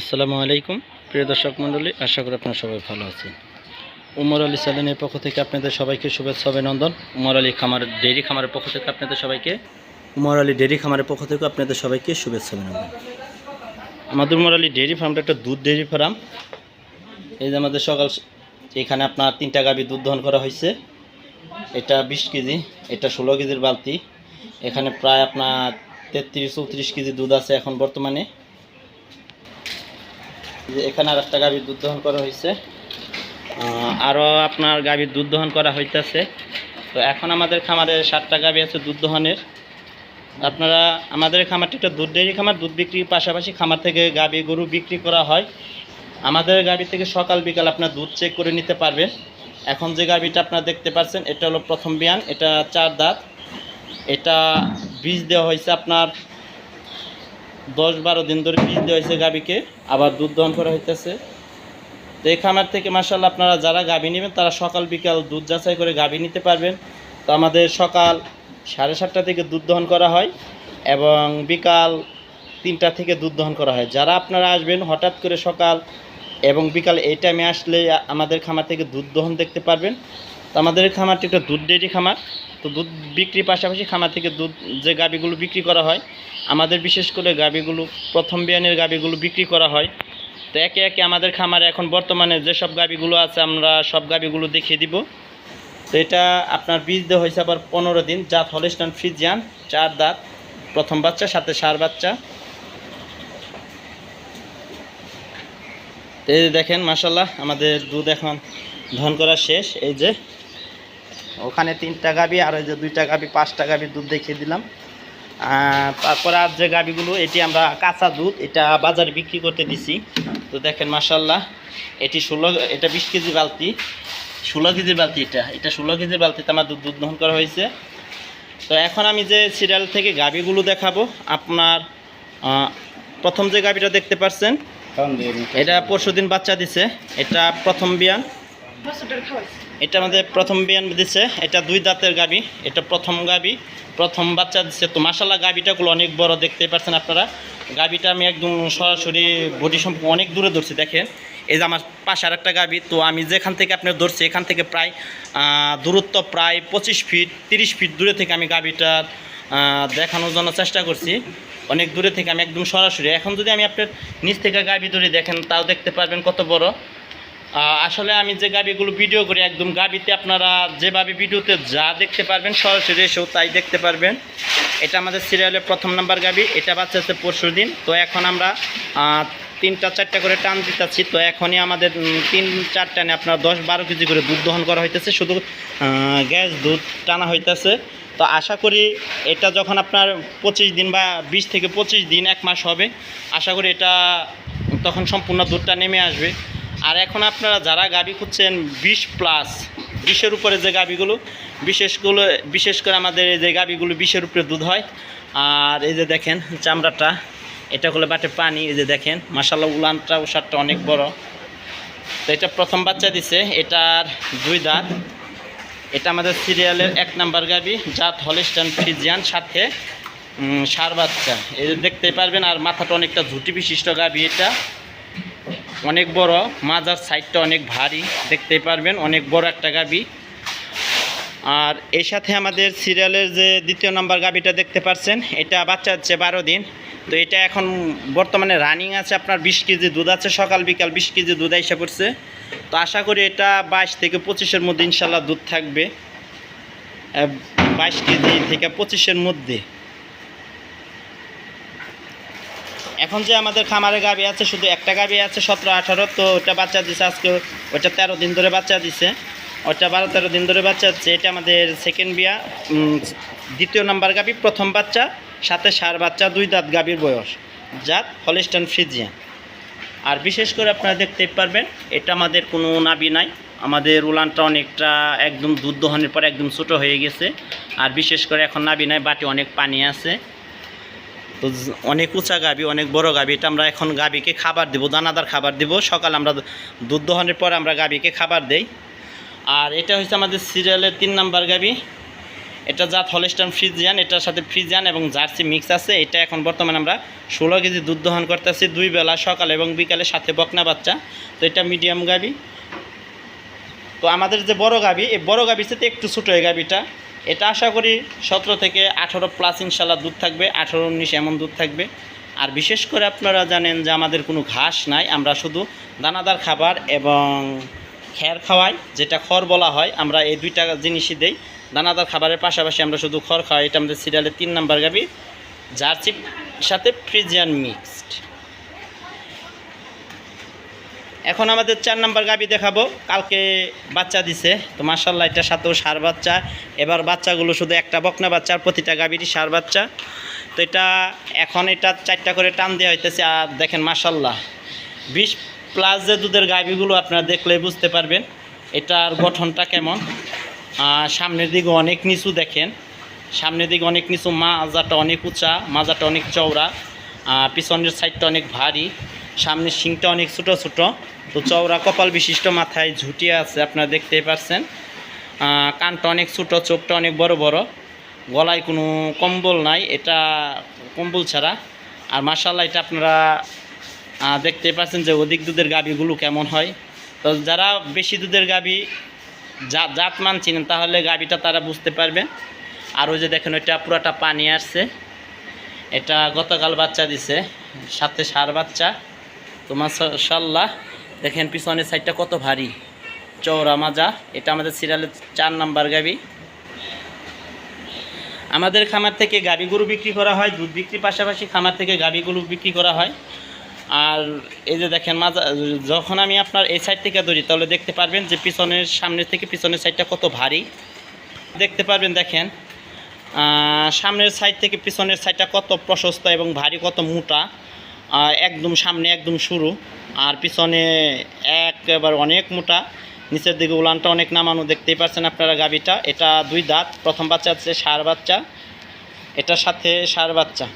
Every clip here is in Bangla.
আসসালামু আলাইকুম। প্রিয় দর্শক মণ্ডলী, আশা করি আপনারা সবাই ভালো আছেন। উমর আলী স্যালেনের পক্ষ থেকে আপনাদের সবাইকে শুভেচ্ছা, অভিনন্দন। উমর আলী খামার, ডেইরি খামারের পক্ষ থেকে আপনাদের সবাইকে, উমর আলী ডেইরি খামারের পক্ষ থেকে আপনাদের সবাইকে শুভেচ্ছা, অভিনন্দন। আমাদের উমর আলী ডেইরি ফার্মটা একটা দুধ ডেইরি ফার্ম। এই যে আমাদের সকাল, এখানে আপনার তিনটা গাভি দুধ দহন করা হয়েছে। এটা বিশ কেজি, এটা ষোলো কেজির বালতি। এখানে প্রায় আপনার তেত্রিশ চৌত্রিশ কেজি দুধ আছে এখন বর্তমানে। যে এখানে আর একটা গাভীর দুধ দহন করা হয়েছে। আরও আপনার গাভীর দুধ দহন করা হইতেছে। তো এখন আমাদের খামারে সাতটা গাভী আছে দুধ দহনের। আপনারা, আমাদের খামারটি একটা দুধ ডেয়ারি খামার, দুধ বিক্রির পাশাপাশি খামার থেকে গাভী গরু বিক্রি করা হয়। আমাদের গাভী থেকে সকাল বিকাল আপনার দুধ চেক করে নিতে পারবেন। এখন যে গাভীটা আপনারা দেখতে পাচ্ছেন, এটা হলো প্রথম বিয়ান, এটা চার দাঁত। এটা বীজ দেওয়া হয়েছে আপনার দশ বারো দিন ধরে বীজ দেওয়া হয়েছে গাভীকে, আবার দুধ দহন করা হইতেছে। তো এই খামার থেকে মাসাল্লাহ আপনারা যারা গাভী নেবেন, তারা সকাল, বিকাল দুধ যাচাই করে গাভী নিতে পারবেন। তো আমাদের সকাল সাড়ে সাতটা থেকে দুধ দহন করা হয় এবং বিকাল তিনটা থেকে দুধ দহন করা হয়। যারা আপনারা আসবেন, হঠাৎ করে সকাল এবং বিকাল এই টাইমে আসলে আমাদের খামার থেকে দুধ দহন দেখতে পারবেন। তো আমাদের খামারটি একটা দুধ ডেয়ারি খামার। তো দুধ বিক্রির পাশাপাশি খামার থেকে দুধ যে গাভীগুলো বিক্রি করা হয়, আমাদের বিশেষ করে গাভীগুলো প্রথম বিয়ানের গাভীগুলো বিক্রি করা হয়। তো একে একে আমাদের খামারে এখন বর্তমানে যেসব গাভীগুলো আছে, আমরা সব গাভীগুলো দেখিয়ে দিব। তো এটা আপনার বীজ দেওয়া হয়েছে আবার পনেরো দিন, জাত হলিস্টান ফ্রিজিয়ান, চার দাঁত, প্রথম বাচ্চা, সাথে সার বাচ্চা। এই দেখেন মাসাল্লাহ আমাদের দুধ এখন ধন করা শেষ। এই যে ওখানে তিনটা গাবি আর ওই যে দুইটা গাবি পাঁচটা গাবি দুধ দেখিয়ে দিলাম। তারপরে আর যে গাবিগুলো এটি আমরা কাঁচা দুধ এটা বাজারে বিক্রি করতে দিছি। তো দেখেন মাসাল্লাহ এটি ষোলো এটা বিশ কেজি বালতি। ষোলো কেজির বালতি এটা। এটা ষোলো কেজির বালতিতে আমার দুধ দুধ দহন করা হয়েছে। তো এখন আমি যে সিরিয়াল থেকে গাবিগুলো দেখাবো আপনার প্রথম যে গাবিটা দেখতে পাচ্ছেন এটা পরশু দিন বাচ্চা দিছে। এটা প্রথম বিয়ান। এটা আমাদের প্রথম বিয়ান দিচ্ছে এটা দুই দাঁতের গাবি, এটা প্রথম গাবি, প্রথম বাচ্চা দিচ্ছে তো মাসাল্লাহ গাবিটাগুলো অনেক বড় দেখতে পাচ্ছেন আপনারা। গাবিটা আমি একদম সরাসরি বডি সম্পর্কে অনেক দূরে ধরছি, দেখেন। এই যে আমার পাশে আর একটা গাবি, তো আমি যেখান থেকে আপনার ধরছি, এখান থেকে প্রায় দূরত্ব প্রায় পঁচিশ ফিট তিরিশ ফিট দূরে থেকে আমি গাবিটার দেখানোর জন্য চেষ্টা করছি। অনেক দূরে থেকে আমি একদম সরাসরি। এখন যদি আমি আপনার নিচ থেকে গাবি ধরে, দেখেন, তাও দেখতে পারবেন কত বড়। আসলে আমি যে গাবিগুলো ভিডিও করি, একদম গাবিতে আপনারা যেভাবে ভিডিওতে যা দেখতে পারবেন, সরাসরি এসেও তাই দেখতে পারবেন। এটা আমাদের সিরিয়ালের প্রথম নাম্বার গাবি এটা বাচ্চা আছে পরশু দিন। তো এখন আমরা তিনটা, চারটা করে টান দিতেছি। তো এখনই আমাদের তিন, চার টানে আপনার দশ, বারো কেজি করে দুধ দহন করা হইতেছে। শুধু গ্যাস, দুধ টানা হইতেছে। তো আশা করি এটা যখন আপনার পঁচিশ দিন বা বিশ থেকে পঁচিশ দিন, এক মাস হবে, আশা করি এটা তখন সম্পূর্ণ দুধটা নেমে আসবে। আর এখন আপনারা যারা গাবি খুঁজছেন, বিশ প্লাস বিশের উপরে যে গাবিগুলো বিশেষগুলো বিশেষ করে আমাদের এই যে গাবিগুলো বিশের উপরে দুধ হয়। আর এই যে দেখেন, চামড়াটা, এটা হলো বাটে পানি, এই যে দেখেন মাসাল্লাহ উলানটা উষারটা অনেক বড়। তো এটা প্রথম বাচ্চা দিছে, এটার দুই দাঁত। এটা আমাদের সিরিয়ালের এক নাম্বার গাবি, জাত হলিস্টান ফিজিয়ান, সাথে সার বাচ্চা। এই দেখতে পারবেন, আর মাথাটা অনেকটা ঝুটি বিশিষ্ট গাবি এটা। অনেক বড়, মাজার সাইডটা অনেক ভারী দেখতে পারবেন, অনেক বড় একটা গাবি। আর এর সাথে আমাদের সিরিয়ালের যে দ্বিতীয় নম্বর গাবিটা দেখতে পাচ্ছেন এটা বাচ্চা হচ্ছে বারো দিন। তো এটা এখন বর্তমানে রানিং আছে, আপনার বিশ কেজি দুধ আছে, সকাল বিকাল বিশ কেজি দুধ এসে পড়ছে। তো আশা করি এটা বাইশ থেকে পঁচিশের মধ্যে ইনশাল্লাহ দুধ থাকবে। বাইশ কেজি থেকে পঁচিশের মধ্যে। এখন যে আমাদের খামারে গাবি আছে, শুধু একটা গাবি আছে, সতেরো, আঠারো, তো ওটা বাচ্চা দিছে আজকে, ওটা তেরো দিন ধরে বাচ্চা দিছে। ওটা বারো, তেরো দিন ধরে বাচ্চা হচ্ছে এটা আমাদের সেকেন্ড বিয়া দ্বিতীয় নাম্বার গাবি, প্রথম বাচ্চা, সাথে সার বাচ্চা, দুই দাঁত গাবির বয়স, জাত হলিস্টান ফ্রিজিয়ান। আর বিশেষ করে আপনারা দেখতে পারবেন, এটা আমাদের কোনো নাবি নাই, আমাদের উলানটা অনেকটা একদম দুধ দহনের পর একদম ছোটো হয়ে গেছে, আর বিশেষ করে এখন নাবি নাই, বাটি অনেক পানি আছে তো অনেক উঁচা গাবি, অনেক বড় গাবি, এটা আমরা এখন গাবিকে খাবার দিব, দানাদার খাবার দিব। সকাল আমরা দুধ দহনের পর আমরা গাবিকে খাবার দেই। আর এটা হচ্ছে আমাদের সিরিয়ালের তিন নাম্বার গাবি। এটা জাত হলিস্টান ফ্রিজিয়ান, এটার সাথে ফ্রিজিয়ান এবং জার্সি মিক্স আছে। এটা এখন বর্তমানে আমরা ষোলো কেজি দুধ দহন করতেছি দুই বেলা, সকাল এবং বিকালে সাথে বকনা বাচ্চা। তো এটা মিডিয়াম গাবি। তো আমাদের যে বড় গাবি, এই বড় গাবির সাথে একটু ছোটো এই গাবিটা, এটা আশা করি সতেরো থেকে আঠারো প্লাস ইনশাল্লাহ দুধ থাকবে, আঠেরো উনিশ এমন দুধ থাকবে। আর বিশেষ করে আপনারা জানেন যে আমাদের কোনো ঘাস নাই, আমরা শুধু দানাদার খাবার এবং খ্যার খাওয়াই, যেটা খড় বলা হয়, আমরা এই দুইটা জিনিসই দেই। দানাদার খাবারের পাশাপাশি আমরা শুধু খড় খাওয়াই, এটা আমাদের সিরিয়ালের তিন নাম্বার গাবি জার্সির সাথে ফ্রিজিয়ান মিক্সড। এখন আমাদের চার নাম্বার গাবি দেখাবো। কালকে বাচ্চা দিছে। তো মার্শাল্লাহ এটার সাথেও সার বাচ্চা। এবার বাচ্চাগুলো শুধু একটা বকনা বাচ্চা, আর প্রতিটা গাবিরই সার বাচ্চা। তো এটা এখন এটা চারটা করে টান দেওয়া হইতেছে, আর দেখেন মার্শাল্লাহ বিশ প্লাস যে দুধের গাবিগুলো আপনারা দেখলে বুঝতে পারবেন, এটার গঠনটা কেমন। সামনের দিকে অনেক নিচু দেখেন। সামনের দিকে অনেক নিচু, মাজাটা অনেক উঁচা, মাজাটা অনেক চওড়া। পিছনের সাইডটা অনেক ভারী। সামনের শিংটা অনেক ছোটো ছোটো। তো চওড়া কপাল বিশিষ্ট মাথায় ঝুটিয়ে আছে, আপনারা দেখতেই পারছেন। কানটা অনেক ছোটো, চোখটা অনেক বড় বড়। গলায় কোনো কম্বল নাই, এটা কম্বল ছাড়া। আর মার্শাল্লাহ এটা আপনারা দেখতেই পাচ্ছেন যে অধিক দুধের গাবিগুলো কেমন হয়। তো যারা বেশি দুধের গাবি জাত জাত মান চিনেন, তাহলে গাবিটা তারা বুঝতে পারবেন। আর ওই যে দেখেন, ওইটা পুরাটা পানি আসছে। এটা গতকাল বাচ্চা দিছে, সাথে সার বাচ্চা। তো মাসাল্লাহ দেখেন, পিছনের সাইডটা কত ভারী। চৌড়া মাজা, এটা আমাদের সিরিয়ালের চার নাম্বার গাবি। আমাদের খামার থেকে গাবি গরু বিক্রি করা হয়, দুধ বিক্রির পাশাপাশি খামার থেকে গাবি গরু বিক্রি করা হয়। আর এই যে দেখেন, মাজা, যখন আমি আপনার এই সাইড থেকে ধরি, তাহলে দেখতে পারবেন যে পিছনের সামনের থেকে পিছনের সাইডটা কত ভারী। দেখতে পারবেন, দেখেন সামনের সাইড থেকে পিছনের সাইডটা কত প্রশস্ত এবং ভারী, কত মোটা। একদম সামনে, একদম শুরু। আর পিছনে একবার অনেক মোটা। নিচের দিকে উলানটা অনেক নামানো, দেখতেই পাচ্ছেন আপনারা গাবিটা এটা দুই দাঁত, প্রথম বাচ্চা হচ্ছে সার বাচ্চা। এটার সাথে সার বাচ্চা।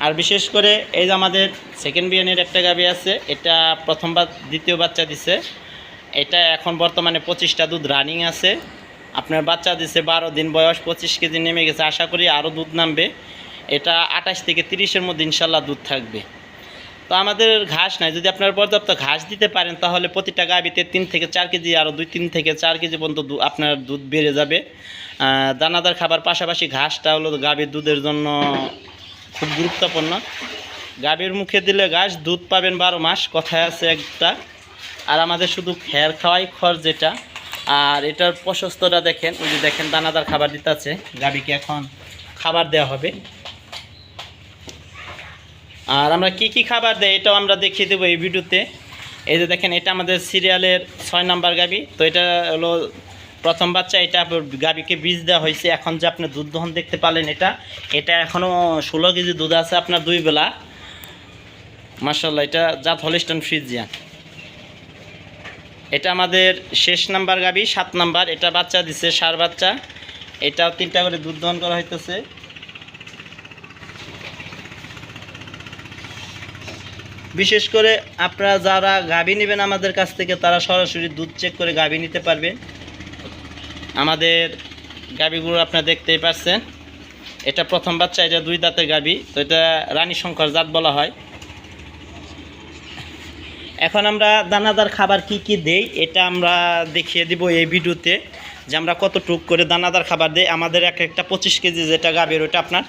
আর বিশেষ করে এই যে আমাদের সেকেন্ড বিয়ানের একটা গাবি আছে, এটা প্রথমবার দ্বিতীয় বাচ্চা দিছে। এটা এখন বর্তমানে পঁচিশটা দুধ রানিং আছে। আপনার বাচ্চা দিছে বারো দিন বয়স, পঁচিশ কেজি নেমে গেছে। আশা করি আরও দুধ নামবে। এটা আঠাশ থেকে তিরিশের মধ্যে ইনশাল্লাহ দুধ থাকবে। তো আমাদের ঘাস নাই, যদি আপনারা পর্যাপ্ত ঘাস দিতে পারেন, তাহলে প্রতিটা গাবিতে তিন থেকে চার কেজি আরও দুই, তিন থেকে চার কেজি পর্যন্ত আপনার দুধ বেড়ে যাবে। দানাদার খাবার পাশাপাশি ঘাসটা হলো গাভীর দুধের জন্য খুব গুরুত্বপূর্ণ। গাভীর মুখে দিলে ঘাস দুধ পাবেন বারো মাস, কথায় আছে একটা। আর আমাদের শুধু খ্যার খাওয়াই খড় যেটা। আর এটার প্রশস্তটা দেখেন, ওই যে দেখেন দানাদার খাবার দিতে আছে। গাভীকে এখন খাবার দেওয়া হবে। আর আমরা কি কি খাবার দেয় এটাও আমরা দেখিয়ে দেবো এই ভিডিওতে। এই যে দেখেন, এটা আমাদের সিরিয়ালের ছয় নাম্বার গাবি। তো এটা হলো প্রথম বাচ্চা, এটা গাবিকে বীজ দেওয়া হয়েছে। এখন যে আপনি দুধ দহন দেখতে পালেন এটা এটা এখনও ষোলো কেজি দুধ আছে আপনার দুই বেলা। মার্শাল্লাহ এটা জাত হলিস্টন ফ্রিজিয়ান। এটা আমাদের শেষ নাম্বার গাবি, সাত নাম্বার। এটা বাচ্চা দিছে, সার বাচ্চা। এটাও তিনটা করে দুধ দহন করা হইতেছে। বিশেষ করে আপনারা যারা গাভী নেবেন আমাদের কাছ থেকে, তারা সরাসরি দুধ চেক করে গাভী নিতে পারবেন আমাদের গাভীগুলো আপনারা দেখতেই পাচ্ছেন এটা প্রথম বাচ্চা, এটা দুই দাঁতের গাভী, তো এটা রানী শঙ্কর জাত বলা হয়। এখন আমরা দানাদার খাবার কি কি দেই, এটা আমরা দেখিয়ে দিব এই ভিডিওতে, যে আমরা কতটুক করে দানাদার খাবার দেই। আমাদের এক একটা পঁচিশ কেজি যেটা গাভীর ওটা আপনার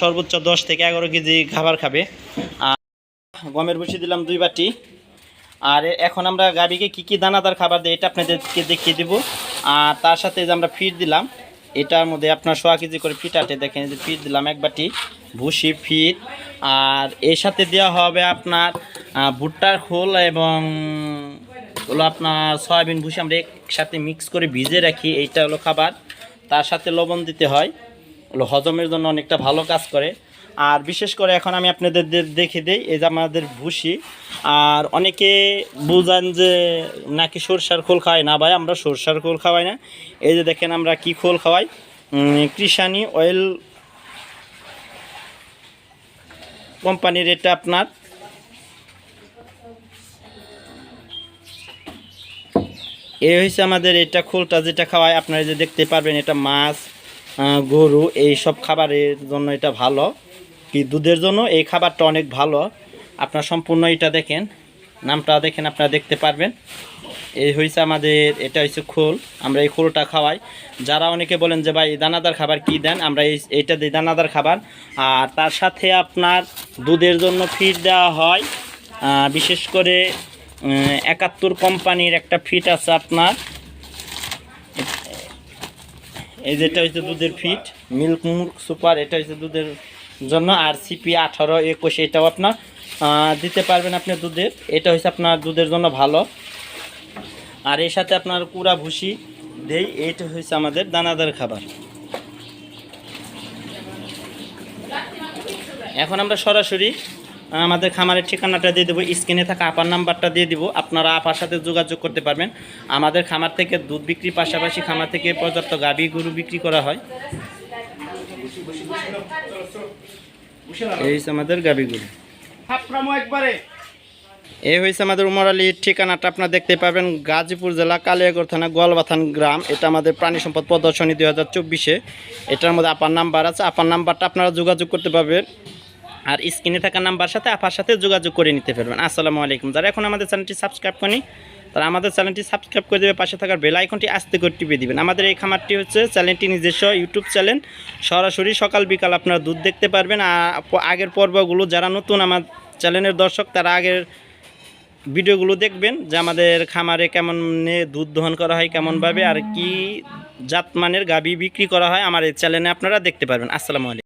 সর্বোচ্চ দশ থেকে এগারো কেজি খাবার খাবে। গমের ভুসি দিলাম দুই বাটি। আর এখন আমরা গাভীকে কী কী দানাদার খাবার দিই এটা আপনাদেরকে দেখিয়ে দিব। আর তার সাথে যে আমরা ফিট দিলাম, এটার মধ্যে আপনার সোয়া কেজি করে ফিট আটে দেখেন যে ফিট দিলাম এক বাটি ভুসি ফিট আর এর সাথে দেওয়া হবে আপনার ভুট্টার খোল এবং হলো আপনার সয়াবিন ভুসি আমরা একসাথে মিক্স করে ভিজে রাখি, এইটা হলো খাবার। তার সাথে লবণ দিতে হয়। হলো হজমের জন্য অনেকটা ভালো কাজ করে। আর বিশেষ করে এখন আমি আপনাদের দেখে দিই, এই যে আমাদের ভুসি। আর অনেকে বুঝান যে নাকি সরষার খোল খাওয়াই না ভাই, আমরা সরষার খোল খাওয়াই না। এই যে দেখেন আমরা কি খোল খাওয়াই। কৃষানি অয়েল কোম্পানির এটা আপনার। এই হয়েছে আমাদের এটা খোলটা যেটা খাওয়ায়, আপনারা যে দেখতে পারবেন এটা মাছ গরু, এই সব খাবারের জন্য এটা ভালো। কি দুধের জন্য? এই খাবারটা অনেক ভালো। আপনার সম্পূর্ণ এটা দেখেন। নামটা দেখেন, আপনারা দেখতে পারবেন। এই হয়েছে আমাদের, এটা হচ্ছে খোল। আমরা এই খোলটা খাওয়াই। যারা অনেকে বলেন যে, ভাই, দানাদার খাবার কি দেন? আমরা এই, এইটা দিই, দানাদার খাবার। আর তার সাথে আপনার দুধের জন্য ফিড দেওয়া হয়। বিশেষ করে একাত্তর কোম্পানির একটা ফিট আছে আপনার। এই যেটা হচ্ছে দুধের ফিট মিল্ক মুল্ক সুপার, এটা হচ্ছে দুধের জন্য আর সিপি আঠারো, একুশ এটাও আপনার দিতে পারবেন আপনি দুধের। এটা হচ্ছে আপনার দুধের জন্য ভালো। আর এর সাথে আপনার কুড়া ভুসি দেই এইটা হচ্ছে আমাদের দানাদার খাবার। এখন আমরা সরাসরি আমাদের খামারের ঠিকানাটা দিয়ে দেবো। স্ক্রিনে থাকা আপার নাম্বারটা দিয়ে দিব। আপনারা আপার সাথে যোগাযোগ করতে পারবেন। আমাদের খামার থেকে দুধ বিক্রির পাশাপাশি খামার থেকে পর্যাপ্ত গাভী গরু বিক্রি করা হয়। এই হচ্ছে আমাদের একবারে। এই হয়েছে আমাদের উমর আলীর ঠিকানাটা আপনারা দেখতে পাবেন গাজীপুর জেলা কালিয়াগড় থানা গোয়ালবাথান গ্রাম। এটা আমাদের প্রাণী সম্পদ প্রদর্শনী দুই হাজার চব্বিশে। এটার মধ্যে আপার নাম্বার আছে আপার নাম্বারটা আপনারা যোগাযোগ করতে পারবেন। আর স্ক্রিনে থাকা নাম্বার সাথে আপার সাথে যোগাযোগ করে নিতে পারবেন। আসসালামু আলাইকুম। যারা এখন আমাদের চ্যানেলটি সাবস্ক্রাইব করেনি তারা আমাদের চ্যানেলটি সাবস্ক্রাইব করে দেবে, পাশে থাকার বেল আইকনটি আস্তে করে টিপে দিবেন। আমাদের এই খামারটি হচ্ছে চ্যানেলটি নিজস্ব ইউটিউব চ্যানেল। সরাসরি সকাল বিকাল আপনারা দুধ দেখতে পারবেন। আর আগের পর্বগুলো যারা নতুন আমার চ্যানেলের দর্শক, তারা আগের ভিডিওগুলো দেখবেন যে আমাদের খামারে কেমন দুধ দহন করা হয়, কেমনভাবে, আর কি জাতমানের গাবি বিক্রি করা হয় আমার এই চ্যানেলে আপনারা দেখতে পারবেন। আসসালামু আলাইকুম।